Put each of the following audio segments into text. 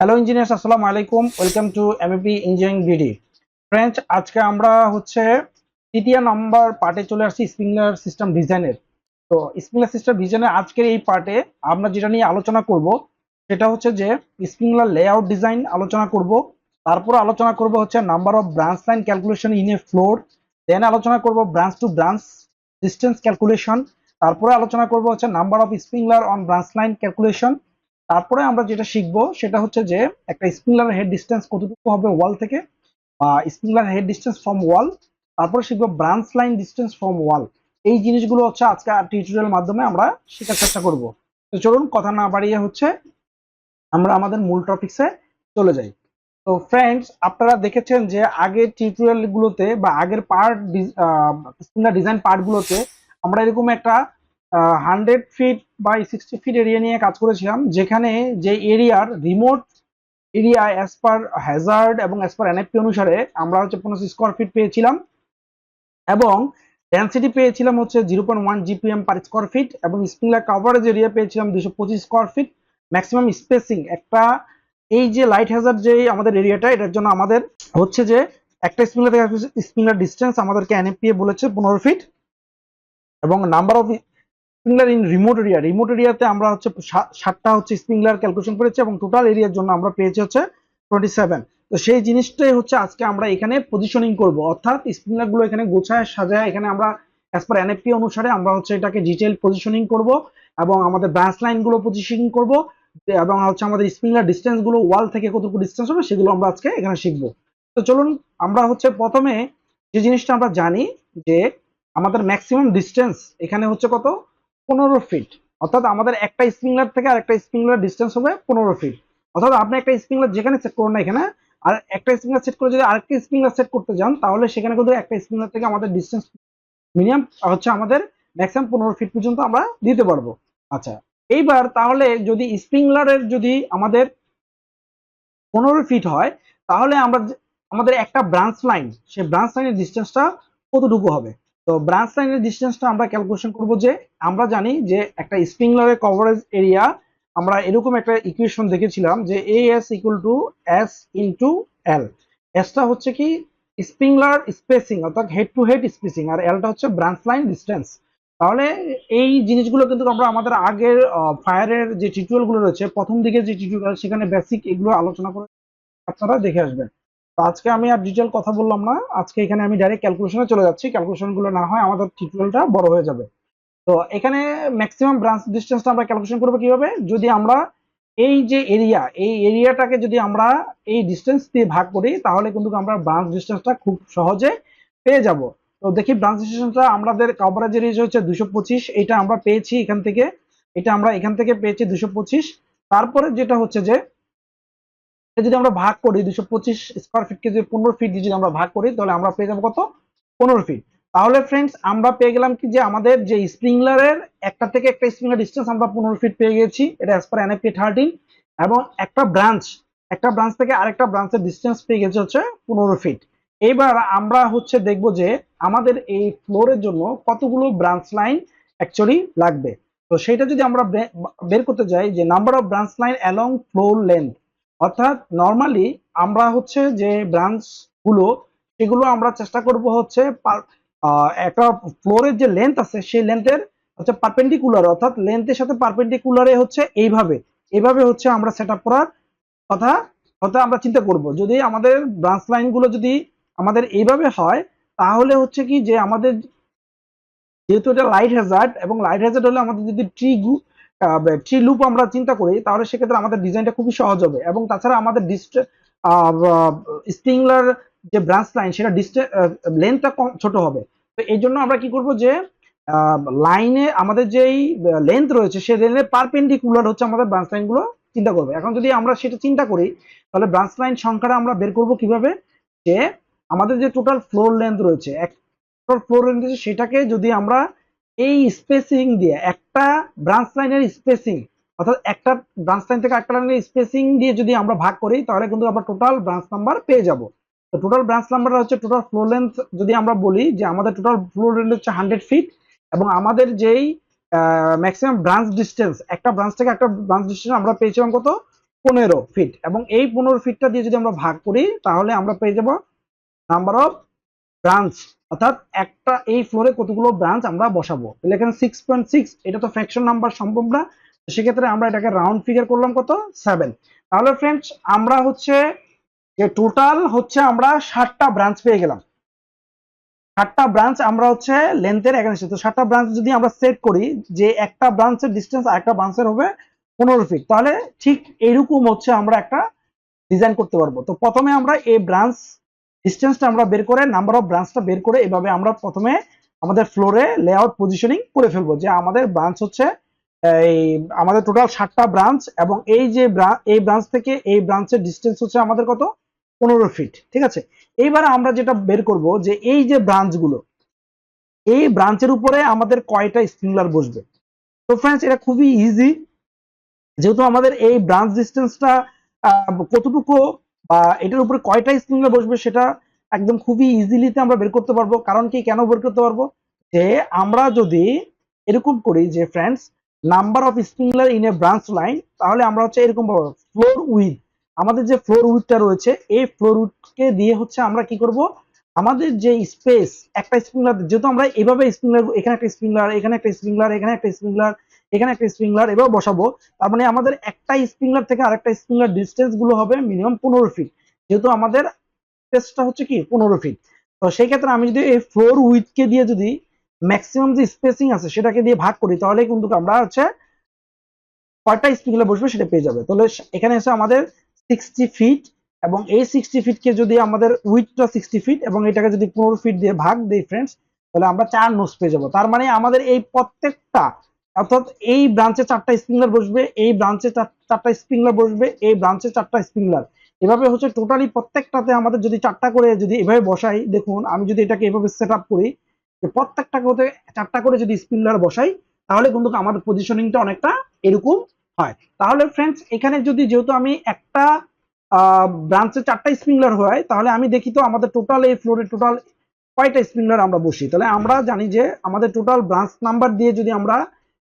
Hello engineers আসসালামু আলাইকুম। Welcome to M A P engineering B D friends আজকে আমরা হচ্ছে তৃতীয় নাম্বার পার্টে চলে আসছি স্প্রিংলার সিস্টেম ডিজাইনের তো স্প্রিংলার সিস্টেম ডিজাইনের আজকের এই পার্টে আমরা যেটা নিয়ে আলোচনা করব, সেটা হচ্ছে যে স্প্রিংলার লেআউট ডিজাইন আলোচনা করব। তারপর আলোচনা করব হচ্ছে number of branch line calculation in a floor then আলোচনা করব branch to branch distance calculation তারপরে আলোচনা করব হচ্ছে number of sprinkler on branch line calculation তারপরে আমরা যেটা শিখব সেটা হচ্ছে যে একটা স্প্রিংলার হেড ডিস্টেন্স কতটুকু হবে ওয়াল থেকে? বা sprinkler head distance from wall তারপরে শিখব branch line distance from wall এই জিনিসগুলো হচ্ছে আজকে টিউটোরিয়াল মাধ্যমে আমরা শেখার চেষ্টা করব। তো চলুন কথা না বাড়িয়ে হচ্ছে আমরা আমাদের মূল টপিক্সে চলে যাই। তো ফ্রেন্ডস আপনারা দেখেছেন যে আগের টিউটোরিয়াল গুলোতে বা আগের পার্ট স্প্রিংলার ডিজাইন পার্টগুলোতে আমরা এরকম একটা hundred feet by sixty feet area নিয়ে কাজ করেছিলাম, যেখানে যে এরিয়ার remote area as per hazard এবং as per N F P অনুসারে আমরা হচ্ছে পনেরোশো স্কোয়ার ফিট পেয়েছিলাম এবং ডেন্সিটি পেয়েছিলাম হচ্ছে zero point one G P M per square feet এবং স্প্রিংলার কাভারেজ এরিয়া পেয়েছিলাম দুশো পঁচিশ স্কোয়ার ফিট ম্যাক্সিমাম স্পেসিং একটা, এই যে লাইট হ্যাজার্ড যে আমাদের এরিয়াটা এটার জন্য আমাদের হচ্ছে যে একটা স্প্রিংলার থেকে স্প্রিংলার ডিস্টেন্স আমাদেরকে এনএফপি বলেছে পনেরো ফিট এবং number of sprinkler in remote area remote এরিয়াতে আমরা হচ্ছে সাতটা হচ্ছে স্প্রিংলার ক্যালকুলেশন করেছি এবং টোটাল এরিয়ার জন্য আমরা পেয়েছি হচ্ছে টোয়েন্টি সেভেন তো সেই জিনিসটাই হচ্ছে আজকে আমরা এখানে পজিশনিং করব। অর্থাৎ স্প্রিংলারগুলো এখানে গোছায়, সাজায়, এখানে আমরা অ্যাজ পার এনএফপি অনুসারে আমরা হচ্ছে এটাকে ডিটেল পজিশনিং করব এবং আমাদের ব্রাঞ্চ লাইনগুলো পজিশনিং করব এবং হচ্ছে আমাদের স্প্রিংলার ডিস্টেন্সগুলো ওয়াল থেকে কতটুকু ডিস্টেন্স হবে সেগুলো আমরা আজকে এখানে শিখব। তো চলুন, আমরা হচ্ছে প্রথমে যে জিনিসটা আমরা জানি যে আমাদের ম্যাক্সিমাম ডিস্টেন্স এখানে হচ্ছে কত? পনেরো ফিট অর্থাৎ আমাদের একটা স্প্রিংলার থেকে আর একটা স্প্রিংলার ডিস্টেন্স হবে পনেরো ফিট অর্থাৎ আপনি একটা স্প্রিংলার যেখানে সেট করুন না এখানে, আর একটা স্প্রিংলার সেট করে যদি আরেকটা স্প্রিংলার সেট করতে যান, তাহলে সেখানে কিন্তু একটা স্প্রিংলার থেকে আমাদের ডিস্টেন্স মিনিমাম হচ্ছে আমাদের ম্যাক্সিমাম পনেরো ফিট পর্যন্ত আমরা দিতে পারব। আচ্ছা এইবার তাহলে যদি স্প্রিংলারের যদি আমাদের পনেরো ফিট হয়, তাহলে আমরা আমাদের একটা ব্রাঞ্চ লাইন সেই ব্রাঞ্চ লাইনের ডিস্টেন্সটা কতটুকু হবে? তো ব্রাঞ্চ লাইনের ডিস্টেন্সটা আমরা ক্যালকুলেশন করব যে, আমরা জানি যে একটা স্প্রিংলারের কভারেজ এরিয়া আমরা এরকম একটা ইকুয়েশন দেখেছিলাম যে A S equal to S into L এসটা হচ্ছে কি স্প্রিংলার স্পেসিং অর্থাৎ হেড টু হেড স্পেসিং আর এলটা হচ্ছে ব্রাঞ্চ লাইন ডিস্টেন্স তাহলে এই জিনিসগুলো কিন্তু আমরা আমাদের আগের ফায়ারের যে টিউটোরিয়ালগুলো রয়েছে, প্রথম দিকে যে টিউটোরিয়াল সেখানে বেসিক এগুলো আলোচনা করে আপনারা দেখে আসবেন। তো আজকে আমি আর ডিটেল কথা বললাম না। আজকে এখানে আমি ডাইরেক্ট ক্যালকুলেশনে চলে যাচ্ছি। ক্যালকুলেশনগুলো না হয় আমাদের টিউটোরিয়ালটা বড় হয়ে যাবে। তো এখানে ম্যাক্সিমাম ব্রাঞ্চ ডিস্টেন্সটা আমরা ক্যালকুলেশন করব কীভাবে? যদি আমরা এই যে এরিয়া এই এরিয়াটাকে যদি আমরা এই ডিস্টেন্স দিয়ে ভাগ করি, তাহলে কিন্তু আমরা ব্রাঞ্চ ডিস্টেন্সটা খুব সহজে পেয়ে যাব। তো দেখি ব্রাঞ্চ ডিস্টেন্সটা আমাদের কভারেজ এরিয়া হচ্ছে দুশো পঁচিশ। এটা আমরা পেয়েছি এখান থেকে। এটা আমরা এখান থেকে পেয়েছি দুশো পঁচিশ। তারপরে যেটা হচ্ছে যে যদি আমরা ভাগ করি দুশো পঁচিশ স্কোয়ার ফিটকে যদি পনেরো ফিট যদি আমরা ভাগ করি, তাহলে আমরা পেয়ে যাব কত? পনেরো ফিট তাহলে ফ্রেন্ডস আমরা পেয়ে গেলাম কি যে আমাদের যে স্প্রিংলারের একটা থেকে একটা স্প্রিংলার ডিস্টেন্স আমরা পনেরো ফিট পেয়ে গেছি, এটা অ্যাজ পার এনএফপি থার্টিন এবং একটা ব্রাঞ্চ একটা ব্রাঞ্চ থেকে আরেকটা ব্রাঞ্চের ডিস্টেন্স পেয়ে গেছে হচ্ছে পনেরো ফিট এবার আমরা হচ্ছে দেখব যে আমাদের এই ফ্লোরের জন্য কতগুলো ব্রাঞ্চ লাইন অ্যাকচুয়ালি লাগবে। তো সেটা যদি আমরা বের করতে যাই যে number of branch line along floor length অর্থাৎ নর্মালি আমরা হচ্ছে যে ব্রাঞ্চগুলো, সেগুলো আমরা চেষ্টা করব হচ্ছে একটা ফ্লোরের যে লেন্থ আছে, সেই লেন্থের হচ্ছে পারপেন্ডিকুলার অর্থাৎ লেন্থের সাথে পারপেন্ডিকুলারে হচ্ছে এইভাবে এইভাবে হচ্ছে আমরা সেট আপ করার কথা হতে আমরা চিন্তা করব। যদি আমাদের ব্রাঞ্চ লাইনগুলো যদি আমাদের এইভাবে হয়, তাহলে হচ্ছে কি যে আমাদের যেহেতু এটা লাইট হ্যাজার্ড এবং লাইট হ্যাজার্ড হলে আমাদের যদি ট্রি ট্রি লুপ আমরা চিন্তা করি, তাহলে সেক্ষেত্রে আমাদের ডিজাইনটা খুবই সহজ হবে। এবং তাছাড়া আমাদের স্প্রিংলার যে ব্রাঞ্চ লাইন সেটা ডিস্টেন্স লেন্থটা কম, ছোট হবে। তো এই জন্য আমরা কি করব যে লাইনে আমাদের যেই লেন্থ রয়েছে সেই লেন্থের পারপেন্ডিকুলার হচ্ছে আমাদের ব্রাঞ্চ লাইনগুলো চিন্তা করবে। এখন যদি আমরা সেটা চিন্তা করি, তাহলে ব্রাঞ্চ লাইন সংখ্যাটা আমরা বের করব কীভাবে? যে আমাদের যে টোটাল ফ্লোর লেন্থ রয়েছে, এক ফ্লোর লেন্থ সেটাকে যদি আমরা এই স্পেসিং দিয়ে, একটা ব্রাঞ্চ লাইনের স্পেসিং অর্থাৎ একটা ব্রাঞ্চ লাইন থেকে একটা লাইনের স্পেসিং দিয়ে যদি আমরা ভাগ করি, তাহলে কিন্তু আমরা টোটাল ব্রাঞ্চ নাম্বার পেয়ে যাব। তো টোটাল ব্রাঞ্চ নাম্বারটা হচ্ছে টোটাল ফ্লোর লেন্থ যদি আমরা বলি যে আমাদের টোটাল ফ্লোর লেন্থ হচ্ছে হান্ড্রেড ফিট এবং আমাদের যেই ম্যাক্সিমাম ব্রাঞ্চ ডিস্টেন্স একটা ব্রাঞ্চ থেকে একটা ব্রাঞ্চ ডিস্টেন্স আমরা পেয়েছিলাম কত? পনেরো ফিট এবং এই পনেরো ফিটটা দিয়ে যদি আমরা ভাগ করি, তাহলে আমরা পেয়ে যাব নাম্বার অফ ব্রাঞ্চ অর্থাৎ একটা এই ফ্লোরে কতগুলো ব্রাঞ্চ আমরা বসাবো? তাহলে এখানে সিক্স পয়েন্ট সিক্স এটা তো ফ্র্যাকশন নাম্বার সম্ভব না। সেক্ষেত্রে আমরা এটাকে রাউন্ড ফিগার করলাম কত? সেভেন তাহলে ফ্রেন্ডস আমরা হচ্ছে যে টোটাল হচ্ছে আমরা ষাটটা ব্রাঞ্চ পেয়ে গেলাম। ষাটটা ব্রাঞ্চ আমরা হচ্ছে লেন্থের এগেনস্টে তো ষাটটা ব্রাঞ্চ যদি আমরা সেট করি, যে একটা ব্রাঞ্চের ডিস্টেন্স আর একটা ব্রাঞ্চের হবে পনেরো ফিট তাহলে ঠিক এরকম হচ্ছে আমরা একটা ডিজাইন করতে পারব। তো প্রথমে আমরা এই ব্রাঞ্চ ডিস্টেন্সটা আমরা বের করে নাম্বার অফ ব্রাঞ্চটা বের করে এভাবে আমরা প্রথমে আমাদের ফ্লোরে লেআউট পজিশনিং করে ফেলব। যে আমাদের ব্রাঞ্চ হচ্ছে, এই আমাদের টোটাল ষাটটা ব্রাঞ্চ এবং এই যে এই ব্রাঞ্চ থেকে এই ব্রাঞ্চের ডিস্টেন্স হচ্ছে আমাদের কত? পনেরো ফিট ঠিক আছে? এইবার আমরা যেটা বের করব যে এই যে ব্রাঞ্চগুলো এই ব্রাঞ্চের উপরে আমাদের কয়টা স্প্রিংলার বসবে? তো ফ্রেন্ডস এটা খুবই ইজি যেহেতু আমাদের এই ব্রাঞ্চ ডিস্টেন্সটা কতটুকু বা এটার উপরে কয়টা স্প্রিংলার বসবে সেটা একদম খুবই ইজিলিতে আমরা বের করতে পারব। কারণ কি, কেন বের করতে পারব? যে আমরা যদি এরকম করি যে friends number of sprinkler in a branch line তাহলে আমরা হচ্ছে এরকম পাবো ফ্লোর উইথ আমাদের যে ফ্লোর উইথটা রয়েছে, এই ফ্লোর উইথকে দিয়ে হচ্ছে আমরা কি করব? আমাদের যে স্পেস একটা স্প্রিংলার যেহেতু আমরা এভাবে স্প্রিংলার এখানে একটা স্প্রিংলার এখানে একটা স্প্রিংলার এখানে একটা স্প্রিংলার এখানে একটা স্প্রিংলার এভাবে বসাবো। তার মানে আমাদের একটা স্প্রিংলার থেকে আরেকটা স্প্রিংলার ডিস্টেন্সগুলো হবে মিনিমাম পনেরো ফিট যেহেতু আমাদের স্পেসটা হচ্ছে কি, পনেরো ফিট তো সেই ক্ষেত্রে আমি যদি এই ফ্লোর উইথকে দিয়ে যদি ম্যাক্সিমাম যে স্পেসিং আছে সেটাকে দিয়ে ভাগ করি, তাহলে কিন্তু আমরা হচ্ছে কয়টা স্প্রিংলার বসবে সেটা পেয়ে যাবে। তাহলে এখানে এসে আমাদের সিক্সটি ফিট এবং এই সিক্সটি ফিটকে যদি আমাদের উইথটা সিক্সটি ফিট এবং এটাকে যদি পনেরো ফিট দিয়ে ভাগ দিই ফ্রেন্ডস তাহলে আমরা চার নোস পেয়ে যাব। তার মানে আমাদের এই প্রত্যেকটা অর্থাৎ এই ব্রাঞ্চে চারটা স্প্রিংলার বসবে, এই ব্রাঞ্চে চারটা স্প্রিংলার বসবে, এই ব্রাঞ্চে চারটা স্প্রিংলার এভাবে হচ্ছে টোটালি প্রত্যেকটাতে আমাদের যদি চারটা করে যদি এভাবে বসাই, দেখুন আমি যদি এটাকে এভাবে সেট করি, যে প্রত্যেকটা করে চারটা করে যদি স্প্রিংলার বসাই, তাহলে কিন্তু আমাদের পজিশনিংটা অনেকটা এরকম হয়। তাহলে ফ্রেন্ডস এখানে যদি যেহেতু আমি একটা ব্রাঞ্চে চারটা স্প্রিংলার হয়, তাহলে আমি দেখি তো আমাদের টোটাল এই ফ্লোরে টোটাল কয়টা স্প্রিংলার আমরা বসি? তাহলে আমরা জানি যে আমাদের টোটাল ব্রাঞ্চ নাম্বার দিয়ে যদি আমরা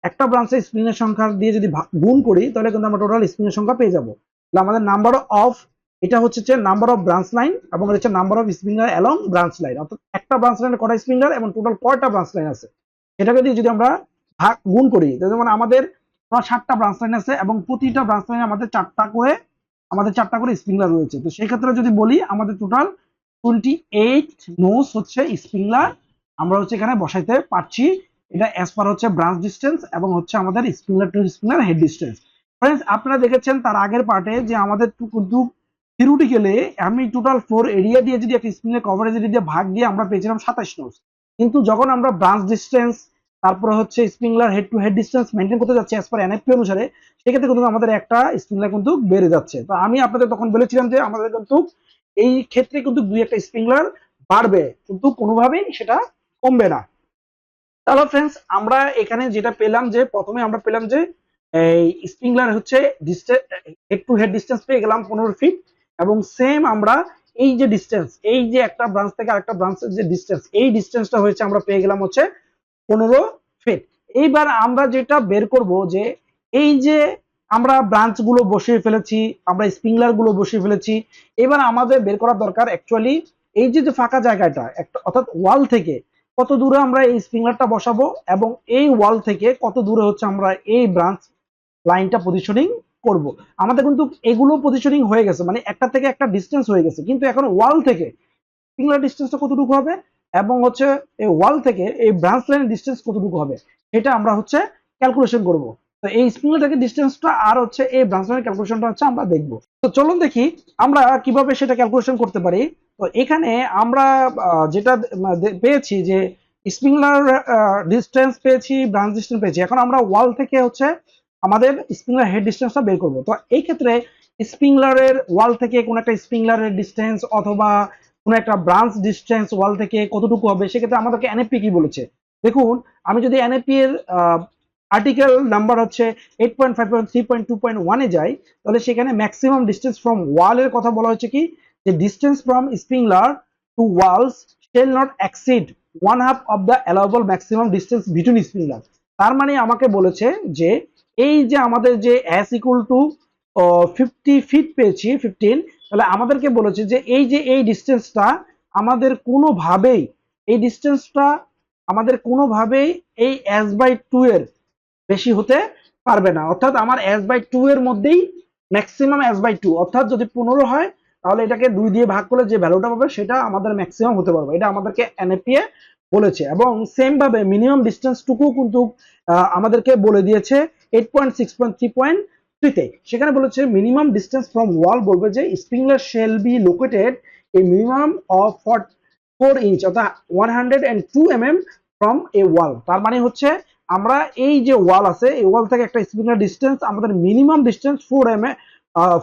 একটা ব্রাঞ্চের স্প্রিংয়ের সংখ্যা দিয়ে যদি গুণ করি, তাহলে কিন্তু আমরা টোটাল স্প্রিংয়ের সংখ্যা পেয়ে যাব। তাহলে আমাদের নাম্বার অফ এটা হচ্ছে যে নাম্বার অফ ব্রাঞ্চ লাইন এবং হচ্ছে number of sprinkler along branch line অর্থাৎ একটা ব্রাঞ্চ লাইনে কটা স্প্রিংলার এবং টোটাল কয়টা ব্রাঞ্চ লাইন আছে? এটাকে দিয়ে যদি আমরা ভাগ, গুণ করি যেমন আমাদের সাতটা ব্রাঞ্চ লাইন আছে এবং প্রতিটা ব্রাঞ্চ লাইনে আমাদের চারটা করে, আমাদের চারটা করে স্প্রিংলার রয়েছে। তো সেই ক্ষেত্রে যদি বলি, আমাদের টোটাল টোয়েন্টি এইট নোস হচ্ছে স্প্রিংলার আমরা হচ্ছে এখানে বসাইতে পারছি। এটা অ্যাজ পার হচ্ছে ব্রাঞ্চ ডিস্টেন্স এবং হচ্ছে আমাদের sprinkler to sprinkler head distance friends আপনারা দেখেছেন তার আগের পার্টে যে আমাদের টু- কিন্তু থিরুটিক্যালি আমি টোটাল ফ্লোর এরিয়া দিয়ে যদি একটা স্প্রিংলার কভারেজ দিয়ে ভাগ দিয়ে আমরা পেয়েছিলাম সাতাশ নোস কিন্তু যখন আমরা ব্রাঞ্চ ডিস্টেন্স তারপরে হচ্ছে sprinkler head to head distance maintain করতে যাচ্ছি অ্যাজ পার এনএফপি অনুসারে, সেক্ষেত্রে কিন্তু আমাদের একটা স্প্রিংলার কিন্তু বেড়ে যাচ্ছে। তো আমি আপনাদের তখন বলেছিলাম যে আমাদের কিন্তু এই ক্ষেত্রে কিন্তু দুই একটা স্প্রিংলার বাড়বে, কিন্তু কোনোভাবেই সেটা কমবে না। তাহলে ফ্রেন্ডস আমরা এখানে যেটা পেলাম যে, প্রথমে আমরা পেলাম যে, এই স্প্রিংলার হচ্ছে হেড টু হেড ডিস্টেন্স পেয়ে গেলাম পনেরো ফিট এবং সেম আমরা এই যে ডিস্টেন্স এই যে একটা ব্রাঞ্চ থেকে আরেকটা ব্রাঞ্চের যে ডিস্টেন্স এই ডিস্টেন্সটা হয়েছে আমরা পেয়ে গেলাম হচ্ছে পনেরো ফিট এইবার আমরা যেটা বের করব যে, এই যে আমরা ব্রাঞ্চগুলো বসিয়ে ফেলেছি, আমরা স্প্রিংলারগুলো বসিয়ে ফেলেছি, এবার আমাদের বের করা দরকার অ্যাকচুয়ালি এই যে যে ফাঁকা জায়গাটা, একটা অর্থাৎ ওয়াল থেকে কত দূরে আমরা এই স্প্রিংলারটা বসাবো এবং এই ওয়াল থেকে কত দূরে হচ্ছে আমরা এই ব্রাঞ্চ লাইনটা পজিশনিং করব। আমাদের কিন্তু এগুলো পজিশনিং হয়ে গেছে মানে একটা থেকে একটা ডিস্টেন্স হয়ে গেছে। কিন্তু এখন ওয়াল থেকে স্প্রিংলার ডিস্টেন্সটা কতটুকু হবে এবং হচ্ছে এই ওয়াল থেকে এই ব্রাঞ্চ লাইনের ডিস্টেন্স কতটুকু হবে এটা আমরা হচ্ছে ক্যালকুলেশন করব। তো এই স্প্রিংলার থেকে ডিস্টেন্সটা আর হচ্ছে এই ব্রাঞ্চ লাইনের ক্যালকুলেশনটা হচ্ছে আমরা দেখব। তো চলুন দেখি আমরা কীভাবে সেটা ক্যালকুলেশন করতে পারি। তো এখানে আমরা যেটা পেয়েছি যে স্প্রিংলার ডিস্টেন্স পেয়েছি ব্রাঞ্চ ডিস্টেন্স পেয়েছি। এখন আমরা ওয়াল থেকে হচ্ছে আমাদের স্প্রিংলার হেড ডিস্টেন্সটা বের করব। তো এই ক্ষেত্রে স্প্রিংলারের ওয়াল থেকে কোন একটা স্প্রিংলারের ডিস্টেন্স অথবা কোন একটা ব্রাঞ্চ ডিস্টেন্স ওয়াল থেকে কতটুকু হবে, সেক্ষেত্রে আমাদেরকে এনএপি কি বলেছে? দেখুন, আমি যদি এনএপি এর আর্টিকেল নাম্বার হচ্ছে eight point five point three point two point ওয়ানে যাই তাহলে সেখানে ম্যাক্সিমাম ডিস্টেন্স ফ্রম ওয়ালের কথা বলা হচ্ছে কি? যে distance from sprinkler to walls shall not exceed one half of the allowable maximum distance between sprinkler তার মানে আমাকে বলেছে যে, এই যে আমাদের যে as equal to fifty feet পেয়েছি ফিফটিন তাহলে আমাদেরকে বলেছে যে এই যে এই ডিস্টেন্সটা আমাদের কোনোভাবেই, এই ডিস্টেন্সটা আমাদের কোনোভাবেই এই এস বাই টু এর বেশি হতে পারবে না। অর্থাৎ আমার এস বাই টু এর মধ্যেই ম্যাক্সিমাম এস বাই টু অর্থাৎ যদি পনেরো হয়, তাহলে এটাকে দুই দিয়ে ভাগ করলে যে ভ্যালুটা পাবে, সেটা আমাদের ম্যাক্সিমাম হতে পারবে। এটা আমাদেরকে এনএপিএ বলেছে। এবং সেম ভাবে মিনিমাম ডিস্টেন্সটুকু কিন্তু আমাদেরকে বলে দিয়েছে eight point six point three point থ্রিতে সেখানে বলেছে মিনিমাম ডিস্টেন্স ফ্রম ওয়াল বলবে যে sprinkler shall be located a minimum of four inch অর্থাৎ one hundred and two M M from a wall তার মানে হচ্ছে আমরা এই যে ওয়াল আছে, এই ওয়াল থেকে একটা স্পিনার ডিস্টেন্স আমাদের minimum distance four M A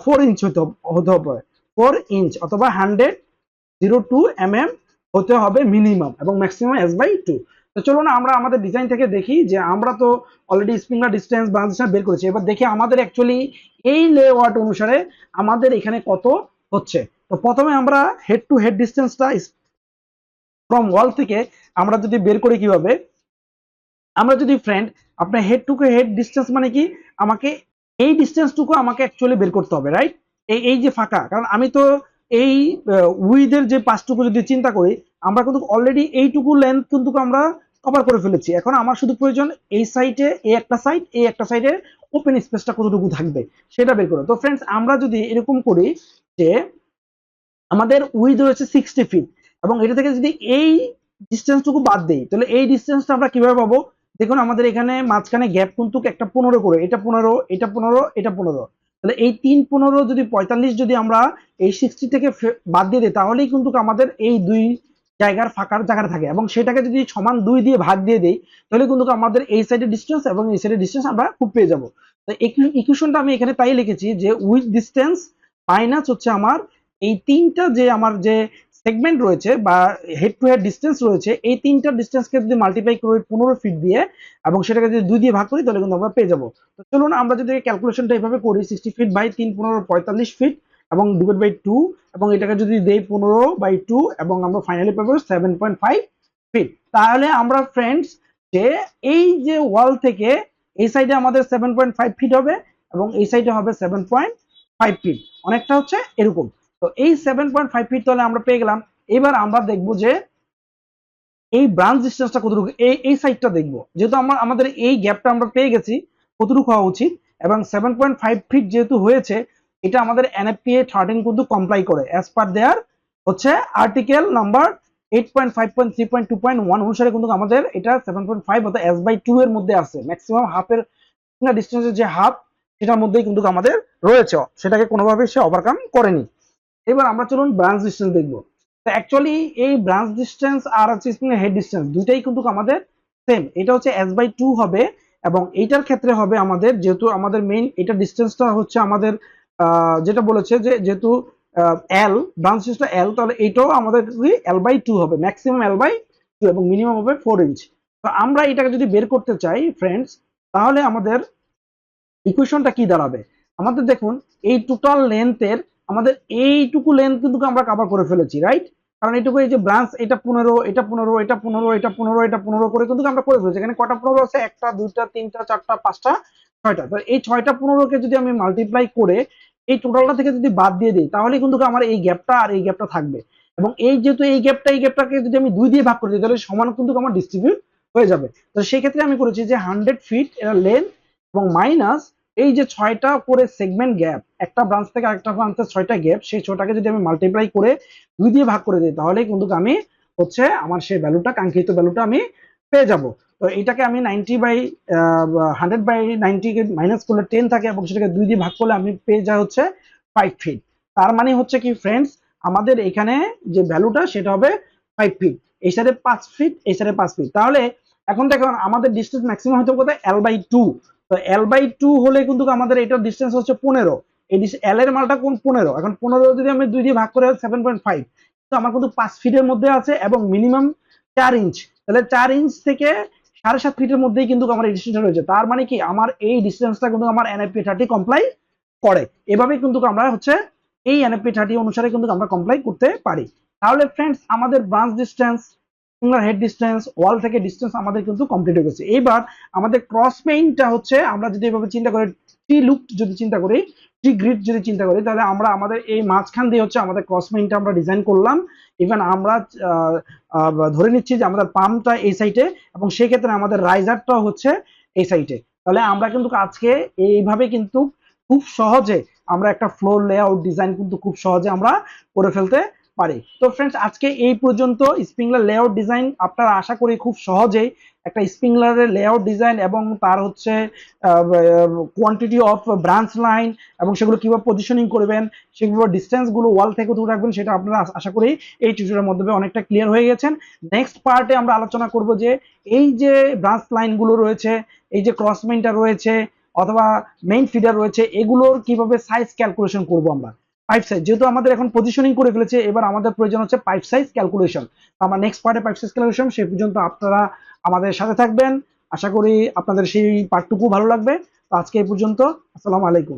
four inch হতে হতে হবে। ফোর ইঞ্চ অথবা hundred zero two M M হতে হবে মিনিমাম এবং ম্যাক্সিমাম এস বাই টু তো চলো না আমরা আমাদের ডিজাইন থেকে দেখি যে আমরা তো অলরেডি স্প্রিংলার ডিস্টেন্স ব্রাঞ্চ বের করেছি। এবার দেখি আমাদের অ্যাকচুয়ালি এই লেআউট অনুসারে আমাদের এখানে কত হচ্ছে। তো প্রথমে আমরা হেড টু হেড ডিস্টেন্সটা ফ্রম ওয়াল থেকে আমরা যদি বের করি কীভাবে আমরা যদি ফ্রেন্ড আপনার হেড টু হেড ডিস্টেন্স মানে কি? আমাকে এই ডিস্টেন্সটুকু আমাকে অ্যাকচুয়ালি বের করতে হবে রাইট এই এই যে ফাঁকা, কারণ আমি তো এই উইদের যে পাঁচটুকু যদি চিন্তা করি, আমরা কিন্তু অলরেডি এইটুকু লেন্থ কিন্তু আমরা কভার করে ফেলেছি। এখন আমার শুধু প্রয়োজন এই সাইডে এই একটা সাইড এই একটা সাইডে ওপেন স্পেসটা কতটুকু থাকবে, সেটা বের করো। তো ফ্রেন্ডস আমরা যদি এরকম করি যে আমাদের উইথ রয়েছে সিক্সটি ফিট এবং এটা থেকে যদি এই ডিস্টেন্সটুকু বাদ দেই, তাহলে এই ডিস্টেন্সটা আমরা কীভাবে পাবো? দেখুন, আমাদের এখানে মাঝখানে গ্যাপ কিন্তু একটা পনেরো করে। এটা পনেরো এটা পনেরো এটা পনেরো। তাহলে এই তিন পনেরো যদি পঁয়তাল্লিশ যদি আমরা এই সিক্সটি থেকে বাদ দিয়ে দিই, তাহলেই কিন্তু আমাদের এই দুই জায়গার ফাঁকার জায়গাটা থাকে। এবং সেটাকে যদি সমান দুই দিয়ে ভাগ দিয়ে দিই, তাহলে কিন্তু আমাদের এই সাইডের ডিস্টেন্স এবং এই সাইডের ডিস্টেন্স আমরা খুব পেয়ে যাব। তো ইকুয়েশনটা আমি এখানে তাই লিখেছি যে উইথ ডিস্টেন্স মাইনাস হচ্ছে আমার এই তিনটা যে আমার যে সেগমেন্ট রয়েছে বা হেড টু হেড ডিস্টেন্স রয়েছে, এই তিনটা ডিস্টেন্সকে যদি মাল্টিপ্লাই করি পনেরো ফিট দিয়ে এবং সেটাকে যদি দুই দিয়ে ভাগ করি, তাহলে কিন্তু আমরা পেয়ে যাব। তো চলুন আমরা যদি ক্যালকুলেশনটা এইভাবে করি সিক্সটি ফিট বাই তিন, পনেরো, পঁয়তাল্লিশ ফিট এবং ডিভাইড বাই টু এবং এটাকে যদি দেই পনেরো বাই টু এবং আমরা ফাইনালি পাবো সেভেন পয়েন্ট ফাইভ ফিট তাহলে আমরা ফ্রেন্ডস যে এই যে ওয়াল থেকে এই সাইডে আমাদের সেভেন পয়েন্ট ফাইভ ফিট হবে এবং এই সাইডে হবে সেভেন পয়েন্ট ফাইভ ফিট অনেকটা হচ্ছে এরকম। তো এই সেভেন পয়েন্ট ফাইভ ফিট তাহলে আমরা পেয়ে গেলাম। এবার আমরা দেখব যে এই ব্রাঞ্চ ডিস্টেন্সটা কতটুকু, এই এই সাইডটা দেখব। যেহেতু আমার, আমাদের এই গ্যাপটা আমরা পেয়ে গেছি, কতটুকু হওয়া উচিত? এবং সেভেন পয়েন্ট ফাইভ ফিট যেহেতু হয়েছে, এটা আমাদের এনএফপিএ থার্টিন কিন্তু কমপ্লাই করে। অ্যাজ পার দেয়ার হচ্ছে article number eight point five point three point two point one অনুসারে কিন্তু আমাদের এটা সেভেন পয়েন্ট ফাইভ অর্থাৎ এস বাই টু এর মধ্যে আছে। ম্যাক্সিমাম হাফের ডিস্টেন্সের যে হাফ সেটার মধ্যেই কিন্তু আমাদের রয়েছে। সেটাকে কোনোভাবেই সে ওভারকাম করেনি। এবার আমরা চলুন ব্রাঞ্চ ডিস্টেন্স দেখব। তো অ্যাকচুয়ালি এই ব্রাঞ্চ ডিস্টেন্স আর হচ্ছে হেড ডিস্টেন্স দুইটাই কিন্তু আমাদের সেম এটা হচ্ছে এস বাই টু হবে এবং এইটার ক্ষেত্রে হবে আমাদের যেহেতু আমাদের মেইন এটা ডিস্টেন্সটা হচ্ছে আমাদের যেটা বলেছে যে যেহেতু এল ব্রাঞ্চ ডিস্টেন্সটা এল তাহলে এইটাও আমাদের এল বাই টু হবে ম্যাক্সিমাম এল বাই টু এবং মিনিমাম হবে ফোর ইঞ্চ তো আমরা এটাকে যদি বের করতে চাই ফ্রেন্ডস তাহলে আমাদের ইকুয়েশনটা কি দাঁড়াবে? আমাদের দেখুন, এই টোটাল লেন্থের আমাদের এইটুকু লেন্থ কিন্তু আমরা কভার করে ফেলেছি রাইট কারণ এইটুকু এই যে ব্রাঞ্চ এটা পনেরো এটা পনেরো এটা পনেরো এটা পনেরো এটা পনেরো করে কিন্তু আমরা করে ফেলেছি। এখানে কটা পনেরো আছে? একটা, দুইটা, তিনটা, চারটা, পাঁচটা, ছয়টা। তো এই ছয়টা পনেরোকে যদি আমি মাল্টিপ্লাই করে এই টোটালটা থেকে যদি বাদ দিয়ে দিই, তাহলে কিন্তু আমার এই গ্যাপটা আর এই গ্যাপটা থাকবে। এবং এই যেহেতু এই গ্যাপটা এই গ্যাপটাকে যদি আমি দুই দিয়ে ভাগ করে দিই, তাহলে সমান কিন্তু আমার ডিস্ট্রিবিউট হয়ে যাবে। তো সেই ক্ষেত্রে আমি করেছি যে হান্ড্রেড ফিট এর লেন্থ এবং মাইনাস এই যে ছয়টা করে সেগমেন্ট গ্যাপ একটা ব্রাঞ্চ থেকে আরেকটা ব্রাঞ্চের ছয়টা গ্যাপ সেই ছটাকে যদি আমি মাল্টিপ্লাই করে দুই দিয়ে ভাগ করে দিই তাহলে কিন্তু আমি হচ্ছে আমার সেই ভ্যালুটা কাঙ্ক্ষিত ভ্যালুটা আমি পেয়ে যাব। তো এটাকে আমি নাইনটি বাই হান্ড্রেড বাই নাইনটিকে মাইনাস করলে টেন থাকে এবং সেটাকে দুই দিয়ে ভাগ করলে আমি পেয়ে যাই হচ্ছে ফাইভ ফিট তার মানে হচ্ছে কি ফ্রেন্ডস আমাদের এখানে যে ভ্যালুটা সেটা হবে ফাইভ ফিট এই সাইডে পাঁচ ফিট এই সাইডে পাঁচ ফিট তাহলে এখন দেখুন আমাদের ডিস্টেন্স ম্যাক্সিমাম হয়তো কোথায় এল বাই টু তো এল বাই টু হলে কিন্তু আমাদের এটার ডিস্টেন্স হচ্ছে পনেরো। এই এল এর মালটা কোন পনেরো? এখন পনেরো যদি আমি দুই দিয়ে ভাগ করে সেভেন পয়েন্ট ফাইভ তো আমার কিন্তু পাঁচ ফিটের মধ্যে আছে এবং মিনিমাম চার ইঞ্চ তাহলে চার ইঞ্চ থেকে সাড়ে সাত ফিটের মধ্যেই কিন্তু আমার এই ডিস্টেন্সটা রয়েছে। তার মানে কি? আমার এই ডিস্টেন্সটা কিন্তু আমার এনএফপি থার্টি কমপ্লাই করে। এভাবে কিন্তু আমরা হচ্ছে এই এনএফপি থার্টি অনুসারে কিন্তু আমরা কমপ্লাই করতে পারি। তাহলে ফ্রেন্ডস আমাদের branch distance sprinkler head distance wall থেকে ডিস্টেন্স আমাদের কিন্তু কমপ্লিট হয়ে গেছে। এবার আমাদের ক্রস মেইনটা হচ্ছে, আমরা যদি এভাবে চিন্তা করি ট্রি লুক যদি চিন্তা করি টি গ্রিড যদি চিন্তা করি, তাহলে আমরা আমাদের এই মাঝখান দিয়ে হচ্ছে আমাদের ক্রস ক্রসমেইনটা আমরা ডিজাইন করলাম। ইভেন আমরা ধরে নিচ্ছি যে আমাদের পাম্পটা এই সাইডে এবং সেক্ষেত্রে আমাদের রাইজারটাও হচ্ছে এই সাইডে তাহলে আমরা কিন্তু আজকে এইভাবে কিন্তু খুব সহজে আমরা একটা ফ্লোর লেআউট ডিজাইন কিন্তু খুব সহজে আমরা করে ফেলতে পারি। তো ফ্রেন্ডস আজকে এই পর্যন্ত স্প্রিংলার লেআউট ডিজাইন আপনারা আশা করি খুব সহজেই একটা স্প্রিংলারের লেআউট ডিজাইন এবং তার হচ্ছে কোয়ান্টিটি অফ ব্রাঞ্চ লাইন এবং সেগুলো কীভাবে পজিশনিং করবেন, সেগুলো ডিস্টেন্সগুলো ওয়াল থেকে দূর রাখবেন, সেটা আপনারা আশা- আশা করি এই টিউটোরিয়ালের মাধ্যমে অনেকটা ক্লিয়ার হয়ে গেছেন। নেক্সট পার্টে আমরা আলোচনা করব যে এই যে ব্রাঞ্চ লাইনগুলো রয়েছে, এই যে ক্রসমেনটা রয়েছে অথবা মেইন ফিডার রয়েছে, এগুলোর কীভাবে সাইজ ক্যালকুলেশন করব আমরা। পাইপ সাইজ যেহেতু আমাদের এখন পজিশনিং করে ফেলেছে, এবার আমাদের প্রয়োজন হচ্ছে পাইপ সাইজ ক্যালকুলেশন আমার নেক্সট পার্টে পাইপ সাইজ ক্যালকুলেশন সেই পর্যন্ত আপনারা আমাদের সাথে থাকবেন। আশা করি আপনাদের সেই পার্টটুকু ভালো লাগবে। তো আজকে এই পর্যন্ত, আসসালামু আলাইকুম।